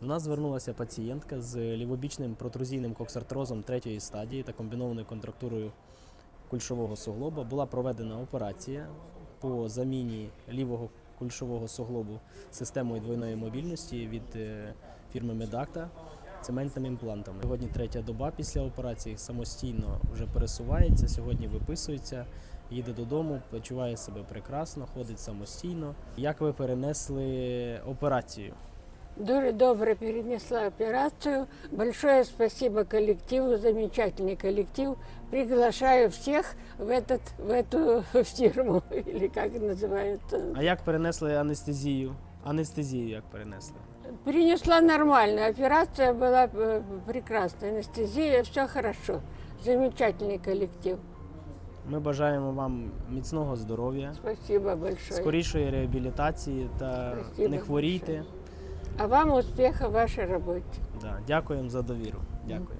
До нас звернулася пацієнтка з лівобічним протрузійним коксартрозом третьої стадії та комбінованою контрактурою кульшового суглоба. Була проведена операція по заміні лівого кульшового суглобу системою двойної мобільності від е, фірми Медакта цементними імплантами. Сьогодні третя доба після операції самостійно вже пересувається. Сьогодні виписується, їде додому, почуває себе прекрасно, ходить самостійно. Як ви перенесли операцію? Дуже добре перенесла операцию. Большое спасибо коллективу, замечательный коллектив. Приглашаю всех в, этот, в эту фирму, или как называется. А як перенесли анестезію? Анестезію як перенесли? Перенесла нормально. Операция была э, прекрасная. Анестезия, все хорошо. Замечательный коллектив. Ми бажаємо вам міцного здоров'я, Спасибо большое. скорішої реабілітації та Спасибо не хворійте. большое. А вам успіху в вашій роботі. Да, дякуємо за довіру. Дякую.